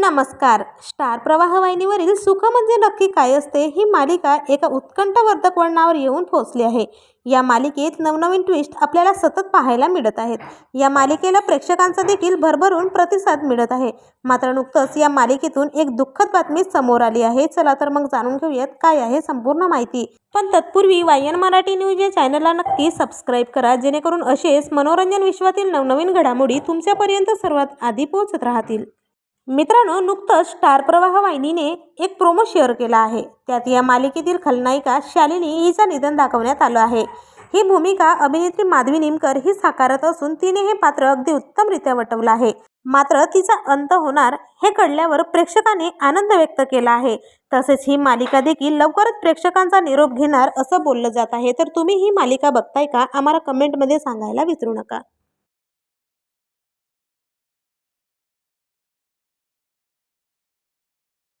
नमस्कार. स्टार प्रवाह वाहिनीवरील सुख म्हणजे नक्की काय असते ही मालिका एका उत्कंठवर्धक वळणावर येऊन पोहोचली आहे. या मालिकेत नवनवीन ट्विस्ट आपल्याला सतत पाहायला मिळत आहेत. या मालिकेला प्रेक्षकांचा देखील भरभरून प्रतिसाद मिळत आहे. मात्र नुकतंच या मालिकेतून एक दुःखद बातमी समोर आली आहे. चला तर मग जाणून घेऊयात काय आहे संपूर्ण माहिती. पण तत्पूर्वी वायन मराठी न्यूज या चॅनलला नक्की सबस्क्राईब करा. जेणेकरून असेच मनोरंजन विश्वातील नवनवीन घडामोडी तुमच्यापर्यंत सर्वात आधी पोहोचत राहतील. मित्रांनो नुकतंच स्टार प्रवाह वाहिनीने एक प्रोमो शेअर केला आहे. त्यात या मालिकेतील खलनायिका शालिनी हिचं निधन दाखवण्यात आलं आहे. ही भूमिका अभिनेत्री माधवी निमकर ही साकारत असून तिने हे पात्र अगदी उत्तमरित्या वटवलं आहे. मात्र तिचा अंत होणार हे कळल्यावर प्रेक्षकाने आनंद व्यक्त केला आहे. तसेच ही मालिका देखील लवकरच प्रेक्षकांचा निरोप घेणार असं बोललं जात आहे. तर तुम्ही ही मालिका बघताय का? आम्हाला कमेंटमध्ये सांगायला विसरू नका.